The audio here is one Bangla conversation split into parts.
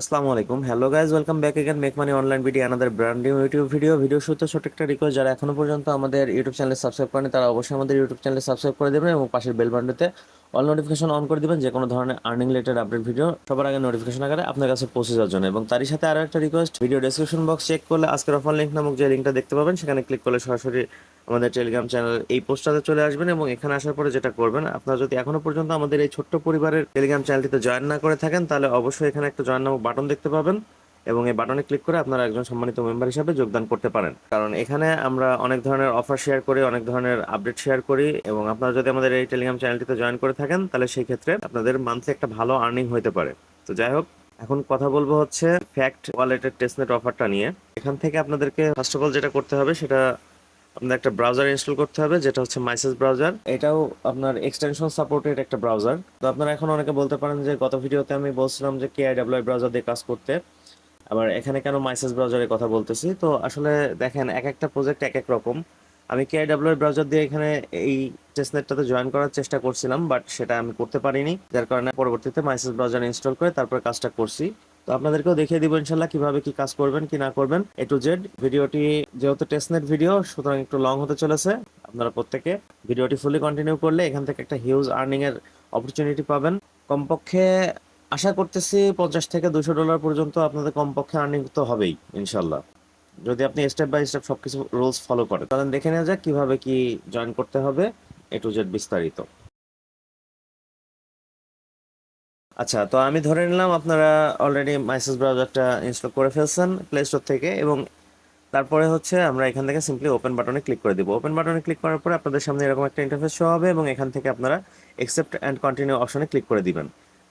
আসসালামু আলাইকুম। Hello guys welcome back again make money online video another brand YouTube video video শুরুতে ছোট একটা রিকোয়েস্ট যারা এখনও পর্যন্ত আমাদের ইউটিউব চ্যানেলে সাবস্ক্রাইব করেন, তারা অবশ্যই আমাদের ইউটিউব চ্যানেলে সাবস্ক্রাইব করে দেবেন এবং পাশের বেল বাটনটিতে অল নোটিফিকেশন অন করে দিবেন যে কোনো ধরনের আর্নিং রিলেটেড আপডেট ভিডিও সবার আগে নোটিফিকেশন আকারে আপনার কাছে পৌঁছে যাওয়ার জন্য। এবং তারই সাথে আরও একটা request video description box check করলে আজকের অফার লিঙ্ক নামক যে লিঙ্কটা দেখতে পাবেন, সেখানে ক্লিক করলে সরাসরি আমাদের টেলিগ্রাম চ্যানেল এই পোস্টটাতে চলে আসবেন এবং এখানে আসার পরে যেটা করবেন, আপনারা যদি এখনও পর্যন্ত আমাদের এই ছোট্ট পরিবারের টেলিগ্রাম চ্যানেলটিতে জয়েন না করে থাকেন, তাহলে অবশ্যই এখানে একটা জয়েন নামক বাটন দেখতে পাবেন এবং এই বাটনে ক্লিক করে আপনারা একজন সম্মানিত মেম্বার হিসাবে যোগদান করতে পারেন। কারণ এখানে আমরা অনেক ধরনের অফার শেয়ার করি, অনেক ধরনের আপডেট শেয়ার করি এবং আপনারা যদি আমাদের এই টেলিগ্রাম চ্যানেলটিতে জয়েন করে থাকেন, তাহলে সেই ক্ষেত্রে আপনাদের মান্থলি একটা ভালো আর্নিং হতে পারে। তো যাই হোক, এখন কথা বলব হচ্ছে ফ্যাক্ট ওয়ালেটের টেস্টনেট অফারটা নিয়ে। এখান থেকে আপনাদেরকে ফার্স্ট অফ অল যেটা করতে হবে, সেটা আপনাদের একটা ব্রাউজার ইনস্টল করতে হবে, যেটা হচ্ছে মাইসেস ব্রাউজার এটাও আপনার এক্সটেনশন সাপোর্টেড একটা ব্রাউজার তো আপনারা এখন অনেকে বলতে পারেন যে, গত ভিডিওতে আমি বলছিলাম যে কে আই ব্রাউজার দিয়ে কাজ করতে। আবার এখানে কেন মাইসেস ব্রাউজারের কথা বলতেছি? তো আসলে দেখেন, এক একটা প্রজেক্ট এক এক রকম। আমি কে আইডাব্লিউ ব্রাউজার দিয়ে এখানে এই টেস্টনেটটাতে জয়েন করার চেষ্টা করছিলাম বাট সেটা আমি করতে পারিনি। যার কারণে পরবর্তীতে মাইসেস ব্রাউজার ইনস্টল করে তারপর কাজটা করছি। তো আপনাদেরকেও দেখিয়ে দিব ইনশাল্লাহ কীভাবে কি কাজ করবেন, কি না করবেন। এ টু জেড ভিডিওটি যেহেতু টেস্টনেট ভিডিও সুতরাং একটু লং হতে চলেছে। আপনারা প্রত্যেকে ভিডিওটি ফুলি কন্টিনিউ করলে এখান থেকে একটা হিউজ আর্নিং এর অপরচুনিটি পাবেন। কমপক্ষে আশা করতেছি পঞ্চাশ থেকে দুশো ডলার পর্যন্ত আপনাদের কমপক্ষে আর্নিং তো হবেই, ইনশাল্লাহ। যদি আপনি স্টেপ বাই স্টেপ সবকিছু রুলস ফলো করেন, তাহলে দেখে নেওয়া যাক কীভাবে কি জয়েন করতে হবে। এ টু জেড বিস্তারিত। আচ্ছা তো আমি ধরে নিলাম আপনারা অলরেডি মাইসেস ব্রাউজারটা ইনস্টল করে ফেলছেন প্লে স্টোর থেকে এবং তারপরে হচ্ছে আমরা এখান থেকে সিম্পলি ওপেন বাটনে ক্লিক করে দিব। ওপেন বাটনে ক্লিক করার পরে আপনাদের সামনে এরকম একটা ইন্টারফেস শো হবে এবং এখান থেকে আপনারা একসেপ্ট অ্যান্ড কন্টিনিউ অপশনে ক্লিক করে দিবেন।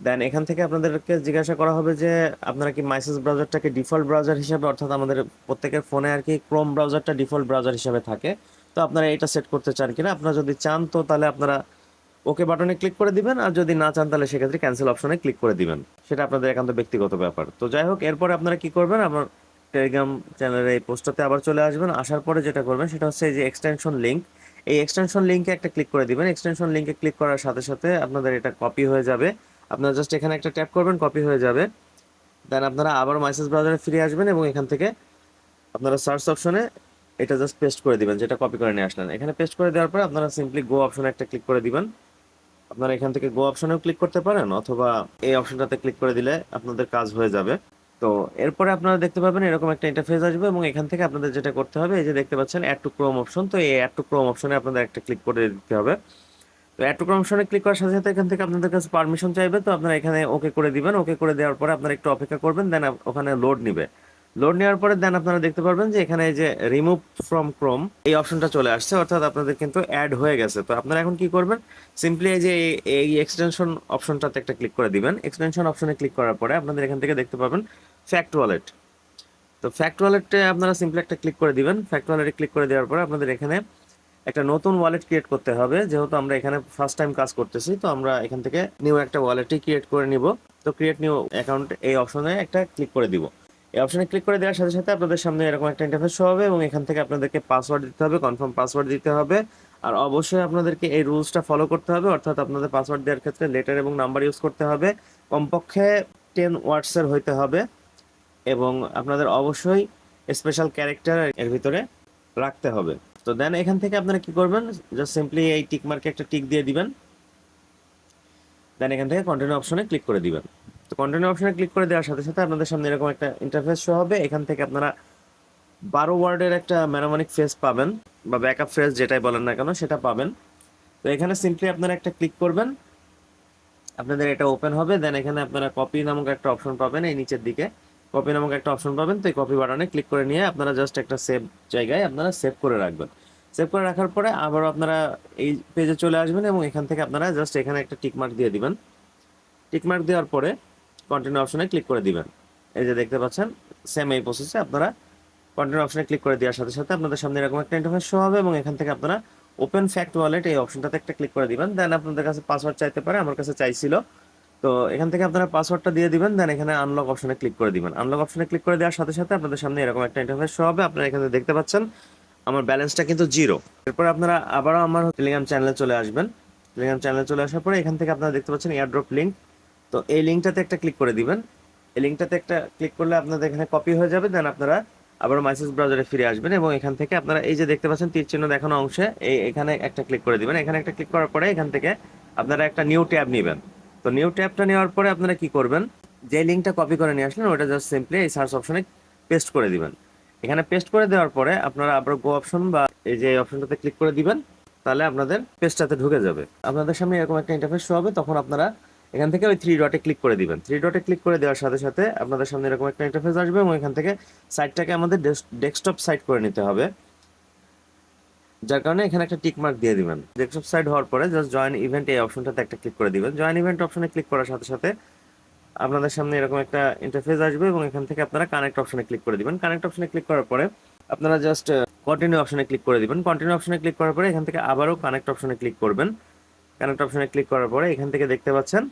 দেন এখান থেকে আপনাদেরকে জিজ্ঞাসা করা হবে যে, আপনারা কি মাইসেস ব্রাউজারটাকে ডিফল্ট ব্রাউজার হিসাবে, অর্থাৎ আমাদের প্রত্যেকের ফোনে আর কি ক্রোম ব্রাউজারটা ডিফল্ট ব্রাউজার হিসাবে থাকে? তো আপনারা এটা সেট করতে চান কিনা? আপনারা যদি চান তো তাহলে আপনারা ওকে বাটনে ক্লিক করে দিবেন, আর যদি না চান তাহলে সেক্ষেত্রে ক্যান্সেল অপশনে ক্লিক করে দিবেন। সেটা আপনাদের একান্ত ব্যক্তিগত ব্যাপার। তো যাই হোক, এরপরে আপনারা কি করবেন? আমার টেলিগ্রাম চ্যানেলের এই পোস্টটাতে আবার চলে আসবেন। আসার পরে যেটা করবেন, সেটা হচ্ছে এই যে এক্সটেনশন লিঙ্ক এই এক্সটেনশন লিঙ্কে একটা ক্লিক করে দিবেন। এক্সটেনশন লিঙ্কে ক্লিক করার সাথে সাথে আপনাদের এটা কপি হয়ে যাবে। আপনারা জাস্ট এখানে একটা ট্যাপ করবেন কপি হয়ে যাবে। দেন আপনারা আবার মাইসেস ব্রাউজারে ফিরে আসবেন এবং এখান থেকে আপনারা সার্চ অপশনে এটা জাস্ট পেস্ট করে দিবেন, যেটা কপি করে নিয়ে আসলেন। এখানে পেস্ট করে দেওয়ার পরে আপনারা সিম্পলি গো অপশনে একটা ক্লিক করে দিবেন। আপনারা এখান থেকে গো অপশনেও ক্লিক করতে পারেন, অথবা এই অপশনটাতে ক্লিক করে দিলে আপনাদের কাজ হয়ে যাবে। তো এরপরে আপনারা দেখতে পাবেন এরকম একটা ইন্টারফেস আসবে এবং এখান থেকে আপনাদের যেটা করতে হবে, এই যে দেখতে পাচ্ছেন অ্যাড টু ক্রোম অপশন তো এই অ্যাড টু ক্রোম অপশনে আপনাদের একটা ক্লিক করে দিতে হবে। তো অ্যাড টু ক্রোম অপশনে ক্লিক করার সাথে সাথে এখান থেকে আপনাদের কাছে পারমিশন চাইবে, তো আপনারা এখানে ওকে করে দিবেন। ওকে করে দেওয়ার পরে আপনারা একটু অপেক্ষা করবেন দেন ওখানে লোড নিবে। লোড নেওয়ার পরে দেন আপনারা দেখতে পারবেন যে এখানে যে রিমুভ ফ্রম ক্রোম এই অপশনটা চলে আসছে, অর্থাৎ আপনাদের কিন্তু অ্যাড হয়ে গেছে। তো আপনারা এখন কি করবেন? সিম্পলি এই যে এই- এই এক্সটেনশন অপশনটাতে একটা ক্লিক করে দিবেন। এক্সটেনশন অপশনে ক্লিক করার পরে আপনাদের এখান থেকে দেখতে পাবেন ফ্যাক্ট ওয়ালেট তো ফ্যাক্ট ওয়ালেটে আপনারা সিম্পলি একটা ক্লিক করে দিবেন। ফ্যাক্ট ওয়ালেটে ক্লিক করে দেওয়ার পরে আপনাদের এখানে একটা নতুন ওয়ালেট ক্রিয়েট করতে হবে। যেহেতু আমরা এখানে ফার্স্ট টাইম কাজ করতেছি, তো আমরা এখান থেকে নিউ একটা ওয়ালেটই ক্রিয়েট করে নিব। তো ক্রিয়েট নিউ অ্যাকাউন্ট এই অপশনে একটা ক্লিক করে দিব। এই অপশনে ক্লিক করে দেওয়ার সাথে সাথে আপনাদের সামনে এরকম একটা ইন্টারফেস শো হবে এবং এখান থেকে আপনাদেরকে পাসওয়ার্ড দিতে হবে কনফার্ম পাসওয়ার্ড দিতে হবে। আর অবশ্যই আপনাদেরকে এই রুলসটা ফলো করতে হবে, অর্থাৎ আপনাদের পাসওয়ার্ড দেওয়ার ক্ষেত্রে লেটার এবং নাম্বার ইউজ করতে হবে। কমপক্ষে টেন ওয়ার্ডসের হইতে হবে এবং আপনাদের অবশ্যই স্পেশাল ক্যারেক্টার এর ভিতরে রাখতে হবে। তো দেন এখান থেকে আপনারা কি করবেন? জাস্ট সিম্পলি এই টিক মার্কে একটা টিক দিয়ে দিবেন। দেন এখান থেকে কন্টিনিউ অপশনে ক্লিক করে দিবেন। তো কন্টিনিউ অপশনে ক্লিক করে দেওয়ার সাথে সাথে আপনাদের সামনে এরকম একটা ইন্টারফেস শো হবে। এখান থেকে আপনারা বারো ওয়ার্ডের একটা ম্যানোমানিক ফেস পাবেন বা ব্যাকআপ ফ্রেজ যেটাই বলেন না কেন, সেটা পাবেন। তো এখানে সিম্পলি আপনারা একটা ক্লিক করবেন। আপনাদের এটা ওপেন হবে। দেন এখানে আপনারা কপি নামক একটা অপশন পাবেন এই নিচের দিকে। কপি নামক একটা অপশন পাবেন। তো এই কপি বাটনে ক্লিক করে নিয়ে আপনারা জাস্ট একটা সেভ জায়গায় আপনারা সেভ করে রাখবেন। সেভ করে রাখার পরে আবারও আপনারা এই পেজে চলে আসবেন এবং এখান থেকে আপনারা জাস্ট এখানে একটা টিক মার্ক দিয়ে দিবেন। টিক মার্ক দেওয়ার পরে কন্টিনিউ অপশনে ক্লিক করে দিবেন। এই যে দেখতে পাচ্ছেন সেম এই প্রসেসে আপনারা কন্টিনিউ অপশনে ক্লিক করে দেওয়ার সাথে সাথে আপনাদের সামনে এরকম একটা ইন্টারফেস শো হবে এবং এখান থেকে আপনারা ওপেন ফ্যাক্ট ওয়ালেট এই অপশনটাতে একটা ক্লিক করে দিবেন। দেন আপনাদের কাছে পাসওয়ার্ড চাইতে পারে, আমার কাছে চাইছিল। তো এখান থেকে আপনারা পাসওয়ার্ডটা দিয়ে দিবেন দেন এখানে আনলক অপশনে ক্লিক করে দিবেন। আনলক অপশনে ক্লিক করে দেওয়ার সাথে সাথে আপনাদের সামনে এরকম একটা ইন্টারফেস শো হবে। আপনারা এখানে দেখতে পাচ্ছেন, আমার ব্যালেন্সটা কিন্তু জিরো এরপর আপনারা আবারও আমার টেলিগ্রাম চ্যানেলে চলে আসবেন। টেলিগ্রাম চ্যানেলে চলে আসার পরে এখান থেকে আপনারা দেখতে পাচ্ছেন এয়ারড্রপ লিঙ্ক তো এই লিঙ্কটাতে একটা ক্লিক করে দিবেন। এই লিঙ্কটাতে একটা ক্লিক করলে আপনাদের এখানে কপি হয়ে যাবে দেন আপনারা আবার মেসেজ ব্রাউজারে ফিরে আসবেন এবং এখান থেকে আপনারা এই যে দেখতে পাচ্ছেন তীর চিহ্ন দেখানো অংশে, এই এখানে একটা ক্লিক করে দিবেন। এখানে একটা ক্লিক করার পরে এখান থেকে আপনারা একটা নিউ ট্যাব নেবেন। তো নিউ ট্যাবটা নেওয়ার পরে আপনারা কি করবেন? যে লিঙ্কটা কপি করে নিয়ে আসলেন, ওটা জাস্ট সিম্পলি এই সার্চ অপশনে পেস্ট করে দিবেন। এখানে পেস্ট করে দেওয়ার পরে আপনারা আবার গো অপশন বা এই যে অপশনটাতে ক্লিক করে দিবেন, তাহলে আপনাদের পেজটাতে ঢুকে যাবে। আপনাদের সামনে এরকম একটা ইন্টারফেস শো হবে, তখন আপনারা এখান থেকে ওই থ্রি ডটে ক্লিক করে দিবেন। থ্রি ডটে ক্লিক করে দেওয়ার সাথে সাথে আপনাদের সামনে এরকম একটা ইন্টারফেস আসবে এবং এখান থেকে সাইটটাকে আমাদের ডেস্কটপ সাইট করে নিতে হবে। যার কারণে এখানে একটা টিক মার্ক দিয়ে দিবেন। ডেস্কটপ সাইট হওয়ার পরে জাস্ট জয়েন ইভেন্ট এই অপশনটাতে একটা ক্লিক করে দিবেন। জয়েন ইভেন্ট অপশনে ক্লিক করার সাথে সাথে আপনাদের সামনে এরকম একটা ইন্টারফেস আসবে এবং এখান থেকে আপনারা কানেক্ট অপশনে ক্লিক করে দিবেন। কানেক্ট অপশনে ক্লিক করার পরে আপনারা জাস্ট কন্টিনিউ অপশনে ক্লিক করে দিবেন। কন্টিনিউ অপশনে ক্লিক করার পরে এখান থেকে আবারও কানেক্ট অপশনে ক্লিক করবেন। কানেক্ট অপশনে ক্লিক করার পরে এখান থেকে দেখতে পাচ্ছেন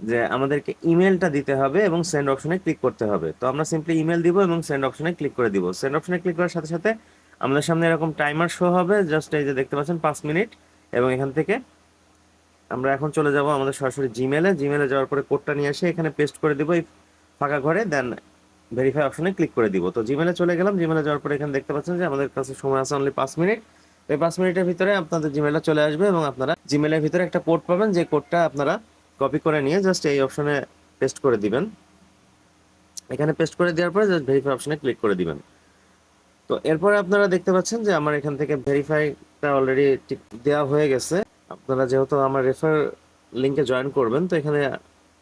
যে আমাদেরকে ইমেলটা দিতে হবে এবং সেন্ড অপশনে ক্লিক করতে হবে। তো আমরা সিম্পলি ইমেল দিব এবং সেন্ড অপশনে ক্লিক করে দিব। সেন্ড অপশনে ক্লিক করার সাথে সাথে আমাদের সামনে এরকম টাইমার শো হবে। জাস্ট এই যে দেখতে পাচ্ছেন পাঁচ মিনিট এবং এখান থেকে আমরা এখন চলে যাব আমাদের সরাসরি জিমেলে জিমেলে যাওয়ার পরে কোডটা নিয়ে এসে এখানে পেস্ট করে দিব এই ফাঁকা ঘরে দেন ভেরিফাই অপশনে ক্লিক করে দিব। তো জিমেলে চলে গেলাম। জিমেলে যাওয়ার পরে এখানে দেখতে পাচ্ছেন যে আমাদের কাছে সময় আছে অনলি পাঁচ মিনিট। এই পাঁচ মিনিটের ভিতরে আপনাদের জিমেলটা চলে আসবে এবং আপনারা জিমেলের ভিতরে একটা কোড পাবেন, যে কোডটা আপনারা কপি করে নিয়ে জাস্ট এই অপশনে পেস্ট করে দিবেন। এখানে পেস্ট করে দেওয়ার পরে জাস্ট ভেরিফাই অপশনে ক্লিক করে দিবেন। তো এরপরে আপনারা দেখতে পাচ্ছেন যে আমার এখান থেকে ভেরিফাইটা অলরেডি দেওয়া হয়ে গেছে। আপনারা যেহেতু আমার রেফার লিঙ্কে জয়েন করবেন, তো এখানে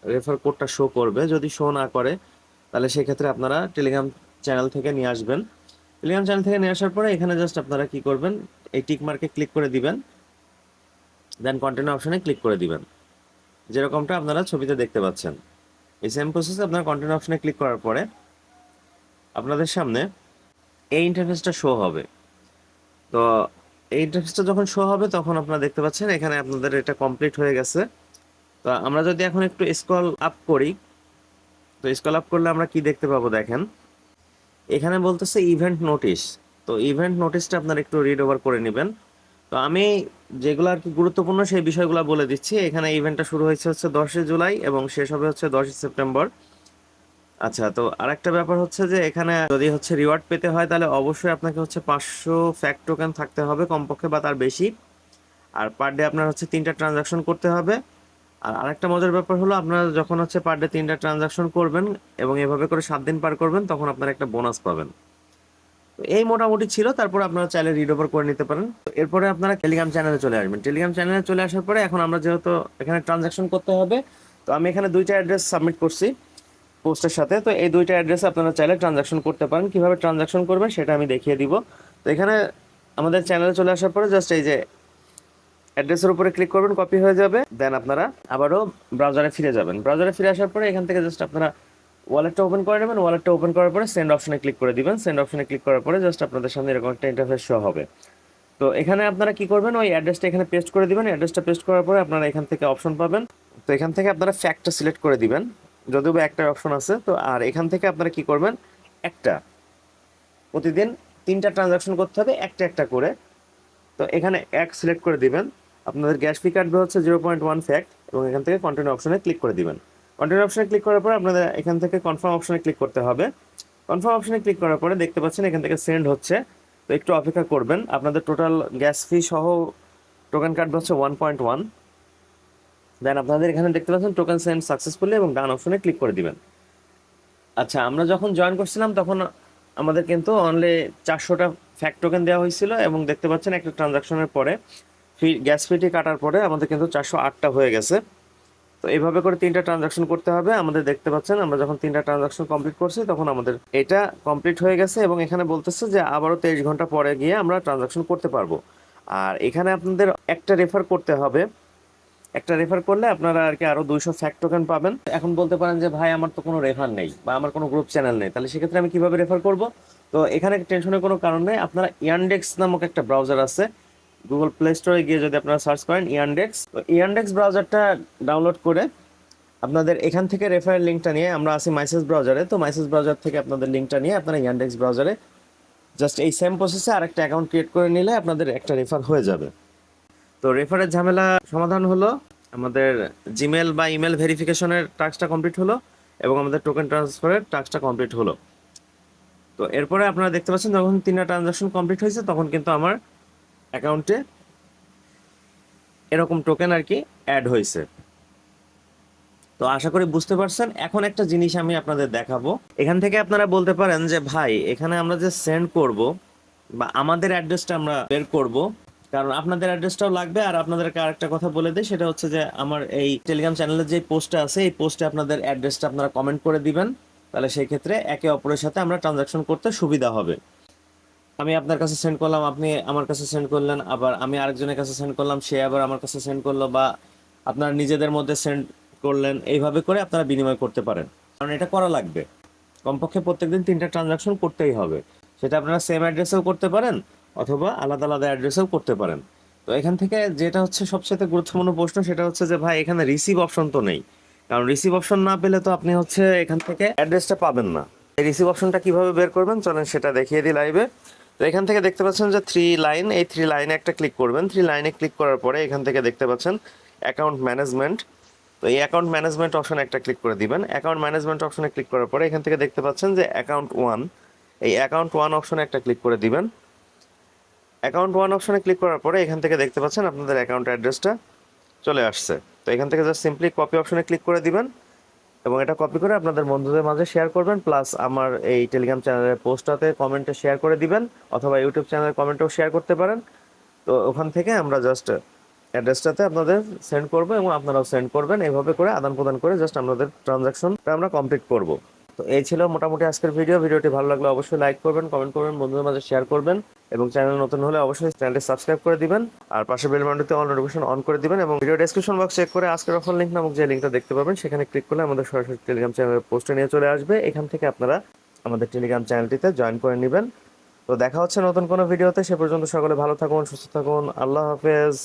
রেফার কোডটা শো করবে। যদি শো না করে, তাহলে সেক্ষেত্রে আপনারা টেলিগ্রাম চ্যানেল থেকে নিয়ে আসবেন। টেলিগ্রাম চ্যানেল থেকে নিয়ে আসার পরে এখানে জাস্ট আপনারা কি করবেন, এই টিক মার্কে ক্লিক করে দিবেন দেন কন্টিনিউ অপশনে ক্লিক করে দিবেন। যেরকমটা আপনারা ছবিতে দেখতে পাচ্ছেন। এই সেম প্রসেসে আপনারা কন্টিনিউ অপশনে ক্লিক করার পরে আপনাদের সামনে এই ইন্টারফেসটা শো হবে। তো এই ইন্টারফেসটা যখন শো হবে, তখন আপনারা দেখতে পাচ্ছেন এখানে আপনাদের এটা কমপ্লিট হয়ে গেছে। তো আমরা যদি এখন একটু স্ক্রল আপ করি, তো স্ক্রল আপ করলে আমরা কি দেখতে পাবো দেখেন? এখানে বলতেছে ইভেন্ট নোটিশ তো ইভেন্ট নোটিশটা আপনারা একটু রিড ওভার করে নেবেন। তো আমি যেগুলো আর কি গুরুত্বপূর্ণ সেই বিষয়গুলো বলে দিচ্ছি। এখানে ইভেন্টটা শুরু হয়েছে হচ্ছে দশই জুলাই এবং শেষ হবে হচ্ছে দশই সেপ্টেম্বর। আচ্ছা তো আরেকটা ব্যাপার হচ্ছে যে এখানে যদি হচ্ছে রিওয়ার্ড পেতে হয়, তাহলে অবশ্যই আপনাকে হচ্ছে পাঁচশো ফ্যাক্ট টোকেন থাকতে হবে কমপক্ষে বা তার বেশি। আর পার ডে আপনার হচ্ছে তিনটা ট্রানজাকশন করতে হবে। আর আরেকটা মজার ব্যাপার হলো, আপনারা যখন হচ্ছে পার ডে তিনটা ট্রানজাকশন করবেন এবং এভাবে করে সাত দিন পার করবেন, তখন আপনারা একটা বোনাস পাবেন। এই মোটামুটি ছিল, তারপর আপনারা চাইলে রিড ওভার করে নিতে পারেন। এরপরে আপনারা টেলিগ্রাম চ্যানেলে চলে আসবেন। টেলিগ্রাম চ্যানেলে চলে আসার পরে এখন আমরা যেহেতু এখানে ট্রানজাকশন করতে হবে, তো আমি এখানে দুইটা অ্যাড্রেস সাবমিট করছি পোস্টের সাথে। তো এই দুইটা অ্যাড্রেসে আপনারা চাইলে ট্রানজাকশন করতে পারেন। কীভাবে ট্রানজাকশন করবেন সেটা আমি দেখিয়ে দিব। তো এখানে আমাদের চ্যানেলে চলে আসার পরে জাস্ট এই যে অ্যাড্রেসের উপরে ক্লিক করবেন কপি হয়ে যাবে। দেন আপনারা আবারও ব্রাউজারে ফিরে যাবেন। ব্রাউজারে ফিরে আসার পরে এখান থেকে জাস্ট আপনারা ওয়ালেটটা ওপেন করে নেবেন। ওয়ালেটটা ওপেন করার পরে সেন্ড অপশনে ক্লিক করে দিবেন। সেন্ড অপশনে ক্লিক করার পরে জাস্ট আপনাদের সামনে এরকম একটা ইন্টারফেস শো হবে। তো এখানে আপনারা কি করবেন? ওই অ্যাড্রেসটা এখানে পেস্ট করে দিবেন। অ্যাড্রেসটা পেস্ট করার পরে আপনারা এখান থেকে অপশন পাবেন। তো এখান থেকে আপনারা ফ্যাক্টটা সিলেক্ট করে দিবেন। যদিও বা একটা অপশন আছে। তো আর এখান থেকে আপনারা কি করবেন? একটা। প্রতিদিন তিনটা ট্রানজাকশন করতে হবে, একটা একটা করে। তো এখানে এক সিলেক্ট করে দিবেন। আপনাদের গ্যাস ফি কাটবে হচ্ছে জিরো পয়েন্ট ওয়ান ফ্যাক্ট এবং এখান থেকে কন্টিনিউ অপশনে ক্লিক করে দিবেন। কন্টিনিউ অপশনে ক্লিক করার পরে আপনাদের এখান থেকে কনফার্ম অপশনে ক্লিক করতে হবে। কনফার্ম অপশনে ক্লিক করার পরে দেখতে পাচ্ছেন এখান থেকে সেন্ড হচ্ছে। তো একটু অপেক্ষা করবেন। আপনাদের টোটাল গ্যাস ফি সহ টোকেন কাটবে হচ্ছে ওয়ান পয়েন্ট ওয়ান দেন আপনাদের এখানে দেখতে পাচ্ছেন টোকেন সেন্ড সাকসেসফুলি এবং ডান অপশনে ক্লিক করে দিবেন। আচ্ছা আমরা যখন জয়েন করছিলাম তখন আমাদের কিন্তু অনলি চারশোটা ফ্যাক্ট টোকেন দেওয়া হয়েছিল এবং দেখতে পাচ্ছেন একটা ট্রানজাকশনের পরে গ্যাস ফিটি কাটার পরে আমাদের কিন্তু চারশো আটটা হয়ে গেছে। তো এইভাবে করে তিনটা ট্রানজাকশন করতে হবে। আমাদের দেখতে পাচ্ছেন, আমরা যখন তিনটা ট্রানজাকশন কমপ্লিট করছি, তখন আমাদের এটা কমপ্লিট হয়ে গেছে এবং এখানে বলতেছে যে আবারও তেইশ ঘণ্টা পরে গিয়ে আমরা ট্রানজাকশন করতে পারব। আর এখানে আপনাদের একটা রেফার করতে হবে। একটা রেফার করলে আপনারা আর কি আরও দুইশো ফ্যাক্ট টোকেন পাবেন। এখন বলতে পারেন যে, ভাই, আমার তো কোনো রেফার নেই বা আমার কোনো গ্রুপ চ্যানেল নেই। তাহলে সেক্ষেত্রে আমি কীভাবে রেফার করব? তো এখানে টেনশনের কোনো কারণ নেই। আপনারা ইয়ানডেক্স নামক একটা ব্রাউজার আছে গুগল প্লে স্টোরে গিয়ে যদি আপনারা সার্চ করেন ইয়ানডেক্স তো ইয়ানডেক্স ব্রাউজারটা ডাউনলোড করে আপনাদের এখান থেকে রেফারেল লিঙ্কটা নিয়ে আমরা আসি মাইসেস ব্রাউজারে তো মাইসেস ব্রাউজার থেকে আপনাদের লিঙ্কটা নিয়ে আপনারা ইয়ানডেক্স ব্রাউজারে জাস্ট এই সেম প্রসেসে আরেকটা অ্যাকাউন্ট ক্রিয়েট করে নিলে আপনাদের একটা রেফার হয়ে যাবে। তো রেফারের ঝামেলা সমাধান হলো। আমাদের জিমেল বা ইমেল ভেরিফিকেশনের টাস্কটা কমপ্লিট হলো এবং আমাদের টোকেন ট্রান্সফারের টাস্কটা কমপ্লিট হলো। তো এরপরে আপনারা দেখতে পাচ্ছেন যখন তিনটা ট্রানজাকশন কমপ্লিট হয়েছে, তখন কিন্তু আমার অ্যাকাউন্টে এরকম টোকেন আর কি অ্যাড হয়েছে। তো আশা করি বুঝতে পারছেন, এখন একটা জিনিস আমি আপনাদের দেখাবো। এখান থেকে আপনারা বলতে পারেন যে, ভাই, এখানে আমরা যে সেন্ড করব বা আমাদের অ্যাড্রেসটা আমরা বের করব, কারণ আপনাদের অ্যাড্রেসটাও লাগবে আর আপনাদেরকে আরেকটা কথা বলে দিই, সেটা হচ্ছে যে, আমার এই টেলিগ্রাম চ্যানেলের যে পোস্টটা আছে, এই পোস্টে আপনাদের অ্যাড্রেসটা আপনারা কমেন্ট করে দিবেন। তাহলে সেই ক্ষেত্রে একে অপরের সাথে আমরা ট্রানজাকশন করতে সুবিধা হবে। আমি আপনার কাছে সেন্ড করলাম, আপনি আমার কাছে সেন্ড করলেন, আবার আমি আরেকজনের কাছে সেন্ড করলাম, সে আবার আমার কাছে সেন্ড করল বা আপনারা নিজেদের মধ্যে সেন্ড করলেন, এইভাবে করে আপনারা বিনিময় করতে পারেন। কারণ এটা করা লাগবে। কমপক্ষে প্রত্যেকদিন তিনটা ট্রানজাকশন করতেই হবে। সেটা আপনারা সেম অ্যাড্রেসেও করতে পারেন, অথবা আলাদা আলাদা অ্যাড্রেসেও করতে পারেন। তো এখান থেকে যেটা হচ্ছে সবচেয়ে গুরুত্বপূর্ণ প্রশ্ন, সেটা হচ্ছে যে, ভাই, এখানে রিসিভ অপশন তো নেই। কারণ রিসিভ অপশন না পেলে তো আপনি হচ্ছে এখান থেকে অ্যাড্রেসটা পাবেন না। এই রিসিভ অপশনটা কীভাবে বের করবেন, চলেন সেটা দেখিয়ে দিই লাইভে তো এখান থেকে দেখতে পাচ্ছেন যে থ্রি লাইন এই থ্রি লাইনে একটা ক্লিক করবেন। থ্রি লাইনে ক্লিক করার পরে এখান থেকে দেখতে পাচ্ছেন অ্যাকাউন্ট ম্যানেজমেন্ট তো এই অ্যাকাউন্ট ম্যানেজমেন্ট অপশনে একটা ক্লিক করে দিবেন। অ্যাকাউন্ট ম্যানেজমেন্ট অপশনে ক্লিক করার পরে এখান থেকে দেখতে পাচ্ছেন যে অ্যাকাউন্ট ওয়ান এই অ্যাকাউন্ট ওয়ান অপশনে একটা ক্লিক করে দিবেন। অ্যাকাউন্ট ওয়ান অপশনে ক্লিক করার পরে এখান থেকে দেখতে পাচ্ছেন আপনাদের অ্যাকাউন্ট অ্যাড্রেসটা চলে আসছে। তো এখান থেকে জাস্ট সিম্পলি কপি অপশনে ক্লিক করে দিবেন। এবং এটা কপি করে আপনাদের বন্ধুদের মাঝে শেয়ার করবেন প্লাস আমার এই টেলিগ্রাম চ্যানেলের পোস্টটাতে কমেন্টে শেয়ার করে দিবেন, অথবা ইউটিউব চ্যানেলের কমেন্টেও শেয়ার করতে পারেন। তো ওখান থেকে আমরা জাস্ট অ্যাড্রেসটাতে আপনাদের সেন্ড করব এবং আপনারাও সেন্ড করবেন। এইভাবে করে আদান প্রদান করে জাস্ট আপনাদের ট্রানজাকশনটা আমরা কমপ্লিট করব। তো এই ছিল মোটামুটি আজকের ভিডিও। ভিডিওটি ভালো লাগলে অবশ্যই লাইক করবেন কমেন্ট করবেন, বন্ধুদের মাঝে শেয়ার করবেন এবং চ্যানেল নতুন হলে অবশ্যই চ্যানেলটি সাবস্ক্রাইব করে দিবেন আর পাশে বেল বাটনটিতে অল নোটিফিকেশন অন করে দিবেন এবং ভিডিও ডেসক্রিপশন বক্স চেক করে আজকের অফার লিঙ্ক নামক যে লিঙ্কটা দেখতে পাবেন সেখানে ক্লিক করলে আমাদের সরাসরি টেলিগ্রাম চ্যানেলের পোস্টে নিয়ে চলে আসবে। এখান থেকে আপনারা আমাদের টেলিগ্রাম চ্যানেলটিতে জয়েন করে নেবেন। তো দেখা হচ্ছে নতুন কোনো ভিডিওতে সে পর্যন্ত সকলে ভালো থাকুন, সুস্থ থাকুন। আল্লাহ হাফেজ।